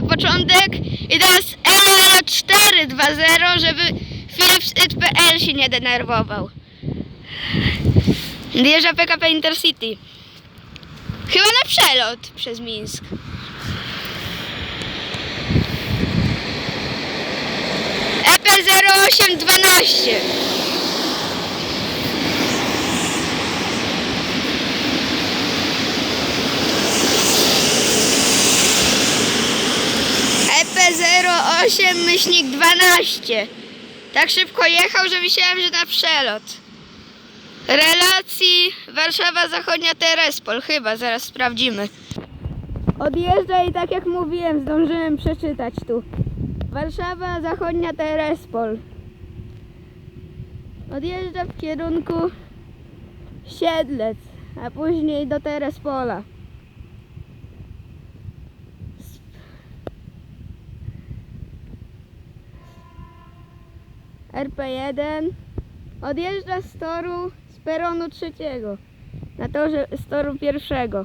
na początek i teraz L420, żeby Philips IT.pl się nie denerwował. Wjeżdża PKP Intercity. Chyba na przelot przez Mińsk. E EP0812. EP08 myślnik 12. Tak szybko jechał, że myślałem, że na przelot. Relacji Warszawa Zachodnia Terespol, chyba, zaraz sprawdzimy. Odjeżdża i tak jak mówiłem, zdążyłem przeczytać tu. Warszawa Zachodnia Terespol. Odjeżdża w kierunku Siedlec, a później do Terespola. RP1 odjeżdża z toru z peronu trzeciego na torze z toru pierwszego.